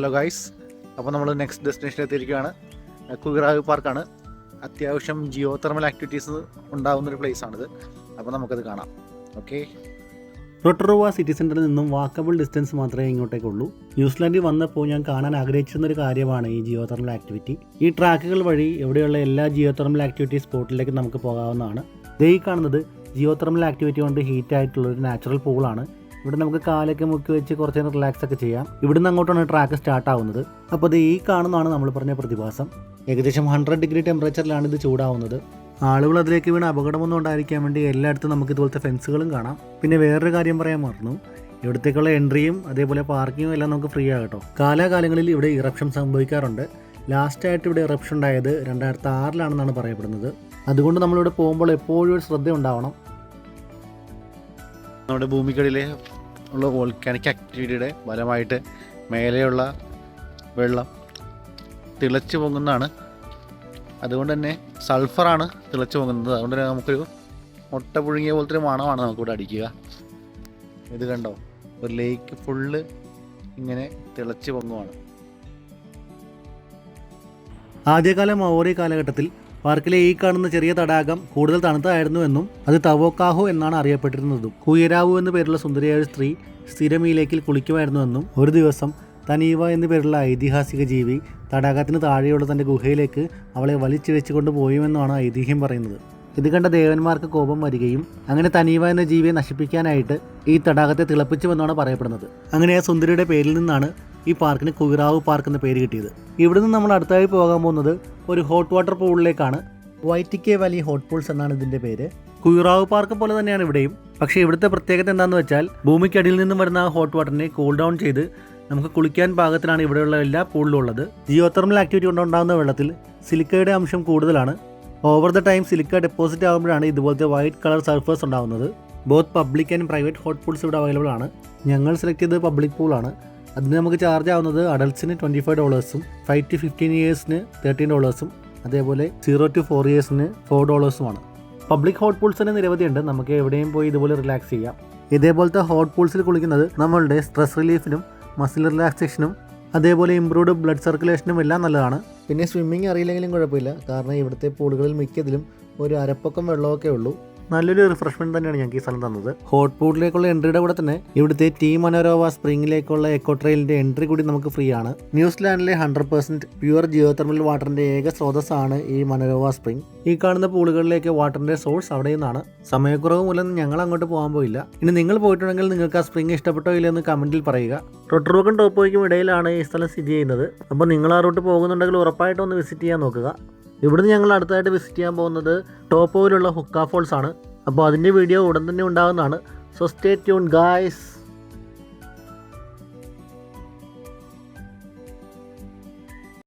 Hello guys അപ്പോൾ നമ്മൾ next destination എത്തിയിരിക്കുകയാണ്. കുഗ്രാവ് പാർക്കാണ്. അത്യാവശ്യം ജിയോ തെർമൽ ആക്ടിവിറ്റീസ് ഉണ്ടാകുന്നൊരു ആണിത്. അപ്പോൾ നമുക്കത് കാണാം. ഓക്കെ റൊട്ടറുവ സിറ്റി സെന്ററിൽ നിന്നും വാക്കബിൾ ഡിസ്റ്റൻസ് മാത്രമേ ഇങ്ങോട്ടേക്കുള്ളൂ ന്യൂസിലാൻഡിൽ വന്നപ്പോൾ ഞാൻ കാണാൻ ആഗ്രഹിച്ചിരുന്ന ഒരു കാര്യമാണ് ഈ ജിയോ തെർമൽ ആക്ടിവിറ്റി ഈ ട്രാക്കുകൾ വഴി ഇവിടെയുള്ള എല്ലാ ജിയോ തെർമൽ ആക്ടിവിറ്റി സ്പോട്ടിലേക്ക് നമുക്ക് പോകാവുന്നതാണ്. ഈ കാണുന്നത് ജിയോ തെർമൽ ആക്ടിവിറ്റി കൊണ്ട് ഹീറ്റ് ആയിട്ടുള്ള ഒരു നാച്ചുറൽ പൂളാണ് ഇവിടെ നമുക്ക് കാലൊക്കെ മുക്കി വെച്ച് കുറച്ച് നേരം റിലാക്സ് ഒക്കെ ചെയ്യാം. ഇവിടുന്ന് അങ്ങോട്ടാണ് ട്രാക്ക് സ്റ്റാർട്ട് ആവുന്നത്. അപ്പോൾ ഇത് ഈ കാണുന്നതാണ് നമ്മൾ പറഞ്ഞ പ്രതിഭാസം. ഏകദേശം ഹൺഡ്രഡ് ഡിഗ്രി ടെമ്പറേച്ചറിലാണ് ഇത് ചൂടാവുന്നത്. ആളുകൾ അതിലേക്ക് വീണ് അപകടമൊന്നും ഉണ്ടായിരിക്കാൻ വേണ്ടി എല്ലായിടത്തും നമുക്ക് ഇതുപോലത്തെ ഫെൻസുകളും കാണാം. പിന്നെ വേറൊരു കാര്യം പറയാൻ മറന്നു. ഇവിടത്തേക്കുള്ള എൻട്രിയും അതേപോലെ പാർക്കിങ്ങും എല്ലാം നമുക്ക് ഫ്രീ ആകട്ടോ കാലാകാലങ്ങളിൽ ഇവിടെ ഇറപ്ഷൻ സംഭവിക്കാറുണ്ട്. ലാസ്റ്റായിട്ട് ഇവിടെ ഇറപ്ഷൻ ഉണ്ടായത് രണ്ടായിരത്തി ആറിലാണെന്നാണ് പറയപ്പെടുന്നത്. അതുകൊണ്ട് നമ്മളിവിടെ പോകുമ്പോൾ എപ്പോഴും ഒരു ശ്രദ്ധ ഉണ്ടാവണം. നമ്മുടെ ഭൂമിക്കടിയിലെ ഉള്ള വോൾക്കാനിക് ആക്ടിവിറ്റിയുടെ ഫലമായിട്ട് മേലെയുള്ള വെള്ളം തിളച്ചു പൊങ്ങുന്നതാണ്. അതുകൊണ്ട് തന്നെ സൾഫറാണ് തിളച്ചു പൊങ്ങുന്നത്. അതുകൊണ്ട് തന്നെ നമുക്കൊരു മുട്ട പുഴുങ്ങിയ പോലത്തെ ഒരു മണമാണ് നമുക്കിവിടെ അടിക്കുക. ഇത് കണ്ടോ? ഒരു ലേക്ക് ഫുള്ള് ഇങ്ങനെ തിളച്ചു പൊങ്ങുവാണ്. ആദ്യകാല മൗറി കാലഘട്ടത്തിൽ പാർക്കിലെ ഈ കാണുന്ന ചെറിയ തടാകം കൂടുതൽ തണുത്തായിരുന്നു എന്നും അത് തവോക്കാഹു എന്നാണ് അറിയപ്പെട്ടിരുന്നതും. കുയരാവു എന്ന പേരുള്ള സുന്ദരിയായ സ്ത്രീ സ്ഥിരം ഈ കുളിക്കുമായിരുന്നുവെന്നും ഒരു ദിവസം തനീവ എന്നു പേരുള്ള ഐതിഹാസിക ജീവി തടാകത്തിന് താഴെയുള്ള തന്റെ ഗുഹയിലേക്ക് അവളെ വലിച്ചിഴച്ചു കൊണ്ടുപോയുമെന്നാണ് ഐതിഹ്യം പറയുന്നത്. ഇത് കണ്ട ദേവന്മാർക്ക് കോപം വരികയും അങ്ങനെ തനീവ എന്ന ജീവിയെ നശിപ്പിക്കാനായിട്ട് ഈ തടാകത്തെ തിളപ്പിച്ചുവെന്നാണ് പറയപ്പെടുന്നത്. അങ്ങനെ ആ സുന്ദരിയുടെ പേരിൽ നിന്നാണ് ഈ പാർക്കിന് കുയിറാവ് പാർക്ക് എന്ന പേര് കിട്ടിയത്. ഇവിടുന്ന് നമ്മൾ അടുത്തായി പോകാൻ പോകുന്നത് ഒരു ഹോട്ട് വാട്ടർ പൂളിലേക്കാണ് വൈറ്റിക്കെ വാലി ഹോട്ട് പൂൾസ് എന്നാണ് ഇതിന്റെ പേര്. കുയിറാവ് പാർക്ക് പോലെ തന്നെയാണ് ഇവിടെയും. പക്ഷേ ഇവിടുത്തെ പ്രത്യേകത എന്താണെന്ന് വെച്ചാൽ ഭൂമിക്കടിയിൽ നിന്നും വരുന്ന ആ ഹോട്ട് വാട്ടറിനെ കൂൾ ഡൗൺ ചെയ്ത് നമുക്ക് കുളിക്കാൻ പാകത്തിലാണ് ഇവിടെയുള്ള എല്ലാ പൂളിലും ഉള്ളത്. ജിയോ തെർമൽ ആക്ടിവിറ്റി കൊണ്ടുണ്ടാകുന്ന വെള്ളത്തിൽ സിലിക്കയുടെ അംശം കൂടുതലാണ്. Over the time silica deposit ആകുമ്പോഴാണ് ഇതുപോലത്തെ വൈറ്റ് കളർ സർഫേഴ്സ് ഉണ്ടാകുന്നത്. Both public and private hot pools ഇവിടെ അവൈലബിൾ ആണ്. ഞങ്ങൾ സെലക്ട് ചെയ്തത് പബ്ലിക് പൂളാണ് അതിന് നമുക്ക് ചാർജ് ആവുന്നത് അഡൽസിന് ട്വന്റി ഫൈവ് ഡോളേഴ്സും ഫൈവ് ടു ഫിഫ്റ്റീൻ ഇയേഴ്സിന് തേർട്ടീൻ ഡോളേഴ്സും അതേപോലെ സീറോ ടു ഫോർ ഇയേഴ്സിന് ഫോർ ഡോളേഴ്സുമാണ് പബ്ലിക് ഹോട്ട് പൂൾസ് തന്നെ നിരവധിയുണ്ട് നമുക്ക് എവിടെയും പോയി ഇതുപോലെ റിലാക്സ് ചെയ്യാം. ഇതേപോലത്തെ ഹോട്ട് പൂൾസിൽ കുളിക്കുന്നത് നമ്മളുടെ സ്ട്രെസ് റിലീഫിനും മസിൽ റിലാക്സേഷനും അതേപോലെ ഇംപ്രൂവ്ഡ് ബ്ലഡ് സർക്കുലേഷനും എല്ലാം നല്ലതാണ്. പിന്നെ സ്വിമ്മിങ് അറിയില്ലെങ്കിലും കുഴപ്പമില്ല. കാരണം ഇവിടുത്തെ പൂളുകളിൽ മിക്കതിലും ഒരു അരപ്പൊക്കം വെള്ളമൊക്കെ ഉള്ളൂ. നല്ലൊരു റിഫ്രഷ്മെന്റ് തന്നെയാണ് ഞങ്ങൾക്ക് ഈ സ്ഥലം തന്നത്. ഹോട്ട് പോട്ടിലേക്കുള്ള എൻട്രിയുടെ കൂടെ തന്നെ ഇവിടുത്തെ ടീ മനോരോവ സ്പ്രിംഗിലേക്കുള്ള എക്കോ ട്രെയിലിന്റെ എൻട്രി കൂടി നമുക്ക് ഫ്രീ ആണ്. ന്യൂസിലാൻഡിലെ hundred percent pure geo thermal വാട്ടറിന്റെ ഏക സ്രോതസ്സാണ് ഈ മനോരോവ സ്പ്രിംഗ് ഈ കാണുന്ന പൂളുകളിലേക്ക് വാട്ടറിന്റെ സോഴ്സ് അവിടെ നിന്നാണ്. സമയക്കുറവ് മൂലം ഞങ്ങൾ അങ്ങോട്ട് പോകാൻ പോയില്ല. ഇനി നിങ്ങൾ പോയിട്ടുണ്ടെങ്കിൽ നിങ്ങൾക്ക് ആ സ്പ്രിംഗ് ഇഷ്ടപ്പെട്ടോ ഇല്ലെന്ന് കമന്റിൽ പറയുക. റൊട്ടറോക്കും ടോപ്പോയ്ക്കും ഇടയിലാണ് ഈ സ്ഥലം സ്ഥിതി ചെയ്യുന്നത്. അപ്പോൾ നിങ്ങൾ ആ റൂട്ട് പോകുന്നുണ്ടെങ്കിൽ ഉറപ്പായിട്ടും ഒന്ന് വിസിറ്റ് ചെയ്യാൻ നോക്കുക. ഇവിടുന്ന് ഞങ്ങൾ അടുത്തായിട്ട് വിസിറ്റ് ചെയ്യാൻ പോകുന്നത് ടോപ്പോയിലുള്ള ഹുക്ക ഫോൾസ് ആണ്. അപ്പോൾ അതിന്റെ വീഡിയോ ഉടൻ തന്നെ ഉണ്ടാകുന്നതാണ്. So stay tune guys